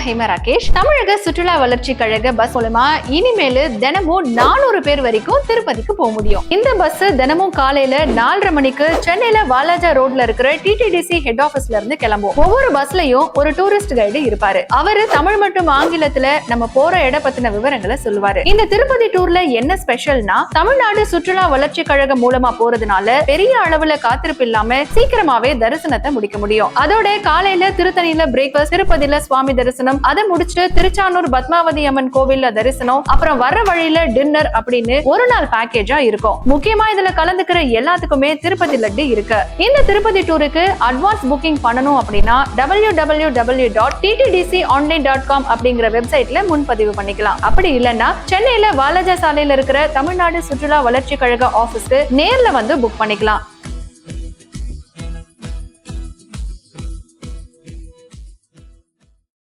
நான் ஹேமா ராகேஷ் தமிழக சுற்றுலா வளர்ச்சி கழக பஸ் மூலமா இனிமேலு தினமும் நானூறு பேர் வரைக்கும் திருப்பதிக்கு போக முடியும். இந்த பஸ் தினமும் காலையில நாலரை மணிக்கு சென்னையில வாலாஜா ரோட்ல இருக்கிற டிடிடிசி ஹெட் ஆபீஸ்ல இருந்து கிளம்பும். ஒவ்வொரு பஸ்லயும் ஒரு டூரிஸ்ட் கைடு இருப்பாரு. அவரு தமிழ் மற்றும் ஆங்கிலத்துல நம்ம போற இட பத்தின விவரங்களை சொல்லுவாரு. இந்த திருப்பதி டூர்ல என்ன ஸ்பெஷல்னா தமிழ்நாடு சுற்றுலா வளர்ச்சி கழகம் மூலமா போறதுனால பெரிய அளவுல காத்திருப்பு இல்லாம சீக்கிரமாவே தரிசனத்தை முடிக்க முடியும். அதோட காலையில திருத்தணியில பிரேக்ஃபாஸ்ட் திருப்பதியில சுவாமி தரிசனம் அதை முடிச்சுட்டு திருச்சானூர் பத்மாவதி அம்மன் கோவில்ல தரிசனம். அப்புறம் வர வழியில டின்னர் அப்படின்னு ஒரு நாள் பேக்கேஜா இருக்கும். முக்கியமா இதுல கலந்துக்கிற எல்லாத்துக்குமே திருப்பதி லட்டு இருக்கு. இந்த திருப்பதி டூருக்கு அட்வான்ஸ் புக்கிங் பண்ணணும் அப்படின்னா W W W dot TTDC online dot com அப்படிங்கிற வெப்சைட்ல முன்பதிவு பண்ணிக்கலாம். அப்படி இல்லைன்னா சென்னையில வாலாஜா சாலையில இருக்கிற தமிழ்நாடு சுற்றுலா வளர்ச்சி கழக ஆபீஸ்க்கு நேர்ல வந்து புக் பண்ணிக்கலாம்.